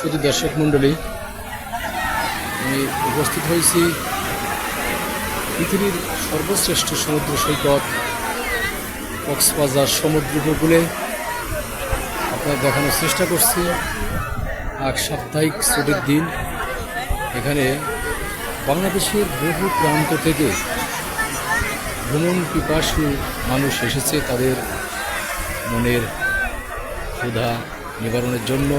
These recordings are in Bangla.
শুধু দর্শক মণ্ডলী, আমি উপস্থিত হয়েছি পৃথিবীর সর্বশ্রেষ্ঠ সমুদ্র সৈকত কক্সবাজার সমুদ্র উপকূলে আপনার দেখানোর চেষ্টা করছি। এক সাপ্তাহিক ছুটির দিন। এখানে বাংলাদেশের বহু প্রান্ত থেকে ভ্রমণ পিপাসু মানুষ এসেছে তাদের মনের ক্ষুধা নিবারণের জন্য।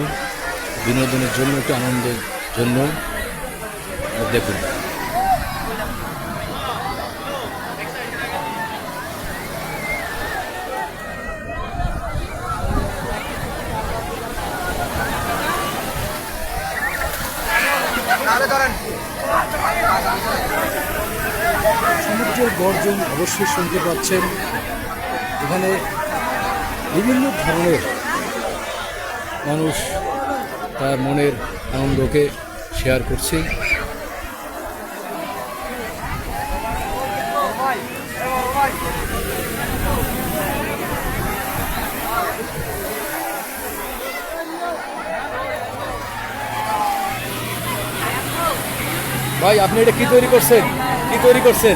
বিনোদনের জন্য, একটু আনন্দের জন্য। দেখুন। সমুদ্রের গর্জন অবশ্যই শুনতে পাচ্ছেন। এখানে বিভিন্ন ধরনের মানুষ তার মনের আনন্দকে শেয়ার করছি। ভাই আপনি এটা কি তৈরি করছেন? কি তৈরি করছেন?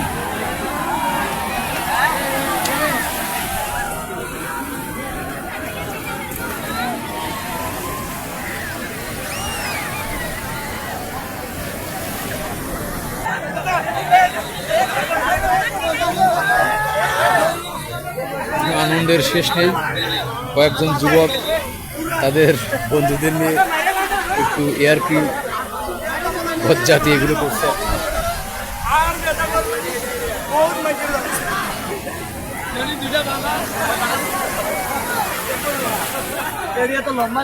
আনন্দের শেষ নেই। কয়েকজন যুবক তাদের বন্ধুদের নিয়ে একটু এয়ারপি জাতি এগুলো করছে। লম্বা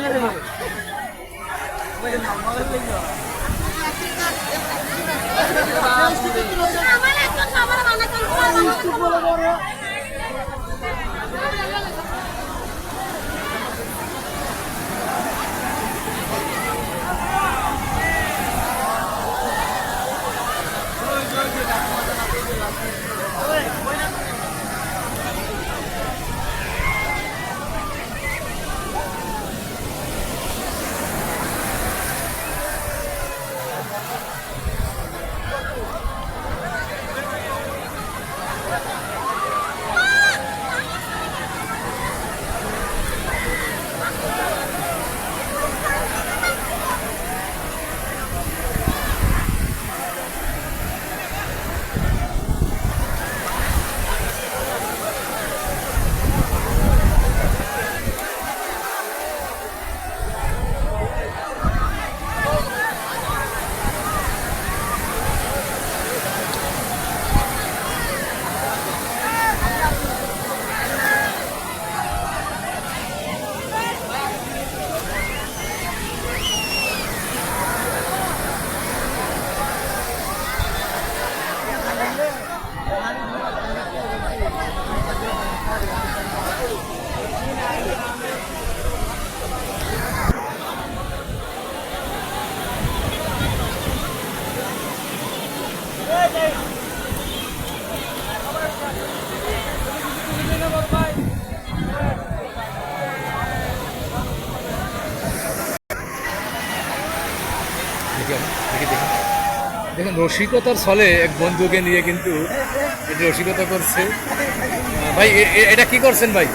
দেখুন রসিকতার ছলে এক বন্ধুকে নিয়ে কিন্তু এটা রসিকতা করছে। ভাই এটা কি করছেন ভাই?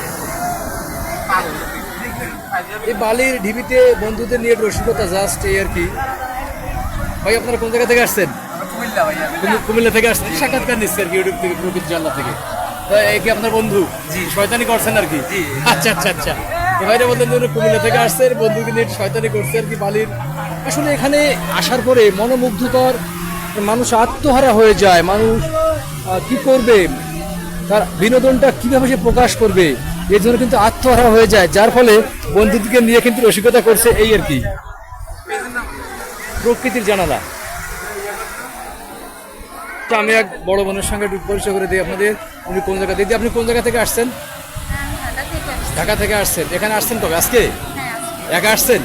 এই বালির ঢিবিতে বন্ধুদের নিয়ে রসিকতা জাস্ট এই আর কি। ভাই আপনারা কোন জায়গা থেকে আসছেন? কুমিল্লা থেকে আসছেন? সাক্ষাৎকার নিচ্ছে আর কি ইউটিউব থেকে প্রকৃতি জানলা থেকে। কি আপনার বন্ধু? জি। শয়তানি করছেন আর কি? আচ্ছা আচ্ছা আচ্ছা। তো ভাইরা বললেন যে কুমিল্লা থেকে আসছেন বন্ধুকে নিয়ে শয়তানি করছে আর কি বালির। আসলে এখানে আসার পরে মনোমুগ্ধকর মানুষ আত্মহারা হয়ে যায়। মানুষ কি করবে? তার বিনোদনটা কীভাবে সে প্রকাশ করবে? এর জন্য কিন্তু আত্মহারা হয়ে যায়। যার ফলে বন্ধুদেরকে নিয়ে কিন্তু রসিকতা করছে এই আর কি। প্রকৃতির জানালা। তো আমি এক বড় বোনের সঙ্গে একটু পরিচয় করে দিই আপনাদের উনি কোন জায়গা দিদি আপনি কোন জায়গা থেকে আসছেন? ঢাকা থেকে আসছেন। এখানে আসছেন কবে? আজকে? একা আসছেন?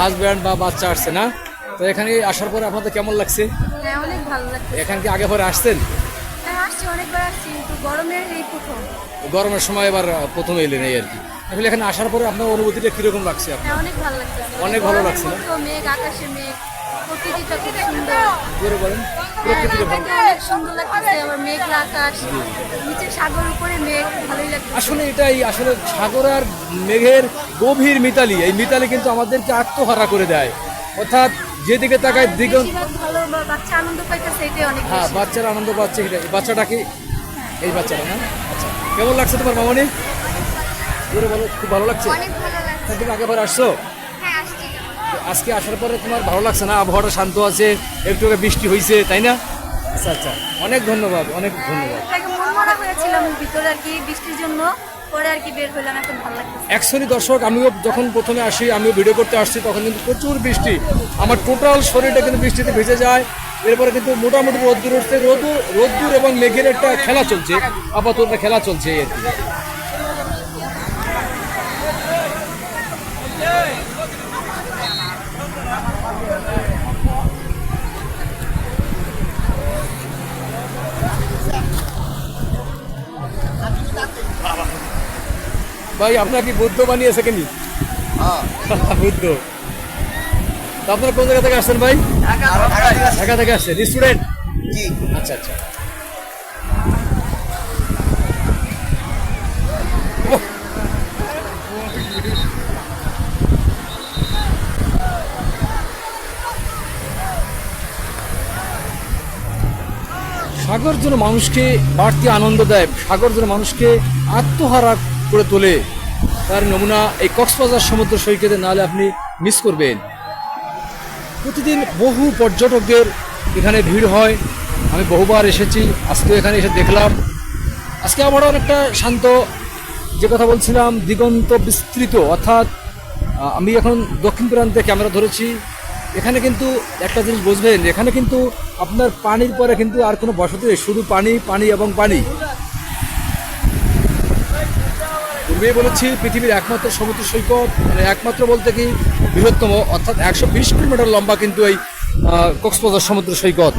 হাজব্যান্ড বা বাচ্চা আসছে না? তো এখানে আসার পরে আপনাদের কেমন লাগছে? এখান কি আগে পরে আসছেন? গরমের সময় এবার প্রথমে এলেন এই আর কি। আসলে এখানে আসার পরে আপনার অনুভূতিটা কীরকম লাগছে হ্যাঁ অনেক ভালো লাগছে। অনেক ভালো লাগছে? মেঘ আকাশে মেঘ। প্রকৃতিটা খুব সুন্দর। জোরে বলেন প্রকৃতিটা ভালো। অনেক সুন্দর লাগতেছে আবার মেঘলা আকাশ নিচে সাগর উপরে মেঘ ভালোই লাগছে আসলে এটাই আসলে সাগর আর মেঘের গভীর মিতালি এই মিতালি কিন্তু আমাদেরকে আত্মহারা করে দেয়। অর্থাৎ যেদিকে তাকায় দিগন্ত বেশিরভাগ ভালো বাচ্চা আনন্দ পাইতেছে এটাই অনেক হ্যাঁ বাচ্চারা আনন্দ পাচ্ছে এটা এই বাচ্চাটা কি? এই বাচ্চাটা না? আচ্ছা কেমন লাগছে তোমার মামনি? জোরে বলো খুব ভালো লাগছে? অনেক ভালো লাগছে। তুমি আগে আসছি? আজকে আসার পরে তোমার ভালো লাগছে না? আবহাওয়াটা শান্ত আছে একটু বৃষ্টি হয়েছে তাই না? আচ্ছা আচ্ছা। অনেক ধন্যবাদ অনেক ধন্যবাদ। ভিতরে আর কি বৃষ্টির জন্য পরে আর কি বের হইলাম এখন ভালো লাগতেছে। অ্যাকচুয়ালি দর্শক আমিও যখন প্রথমে আসি আমিও ভিডিও করতে আসছি তখন কিন্তু প্রচুর বৃষ্টি। আমার টোটাল শরীরটা কিন্তু বৃষ্টিতে ভেজে যায়। এরপরে কিন্তু মোটামুটি রোদ্দুর উঠছে রোদুর রোদ্দুর এবং মেঘের একটা খেলা চলছে। আপাতত খেলা চলছে আর কি। ভাই আপনার কি বুদ্ধ বানিয়েছে কেনি বুদ্ধ। তা আপনারা কোন জায়গা থেকে আসছেন ভাই? ঢাকা থেকে। আসছেন। স্টুডেন্ট? আচ্ছা আচ্ছা। সাগর যেন মানুষকে বাড়তি আনন্দ দেয়। সাগর যেন মানুষকে আত্মহারা করে তোলে, তার নমুনা এই কক্সবাজার সমুদ্র সৈকতে নাহলে আপনি মিস করবেন। প্রতিদিন বহু পর্যটকদের এখানে ভিড় হয়। আমি বহুবার এসেছি আজকে এখানে এসে দেখলাম। আজকে আবার অনেকটা শান্ত, যে কথা বলছিলাম, দিগন্ত বিস্তৃত, অর্থাৎ আমি এখন দক্ষিণ প্রান্তে ক্যামেরা ধরেছি। এখানে কিন্তু একটা জিনিস বুঝবেন, এখানে কিন্তু আপনার পানির পরে কিন্তু আর কোনো বসতি শুধু পানি পানি এবং পানি। পূর্বে বলেছি, পৃথিবীর একমাত্র সমুদ্র সৈকত মানে একমাত্র বলতে কি বৃহত্তম, অর্থাৎ একশো বিশ কিলোমিটার লম্বা কিন্তু এই কক্সবাজার সমুদ্র সৈকত।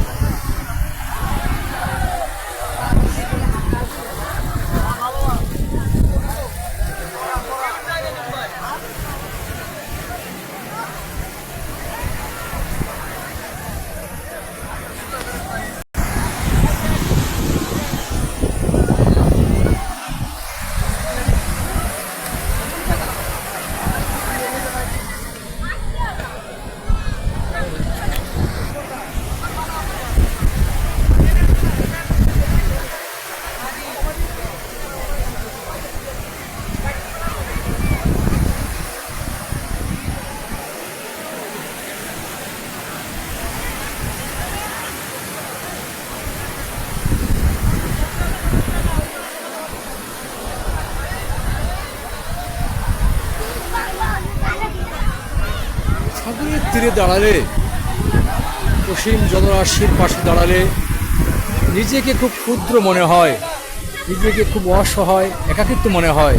তীরে দাঁড়ালে, অসীম জলরাশির পাশে দাঁড়ালে নিজেকে খুব ক্ষুদ্র মনে হয়, নিজেকে খুব অসহায়, একাকিত্ব মনে হয়।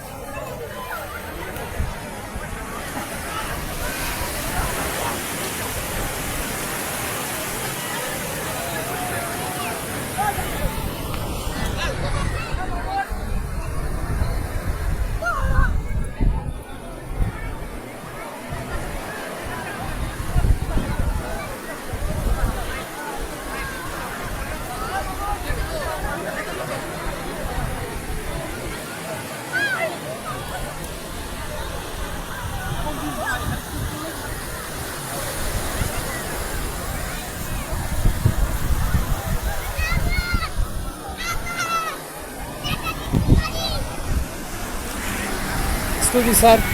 tudo, sabe?